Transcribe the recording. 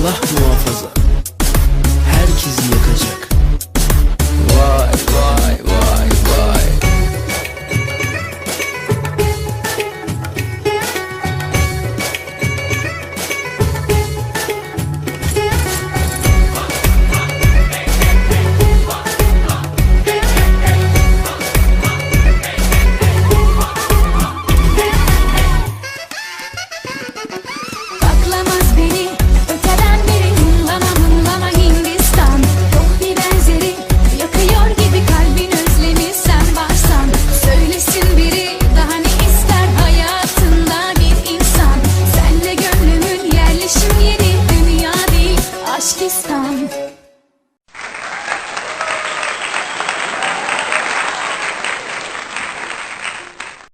Allah muhafaza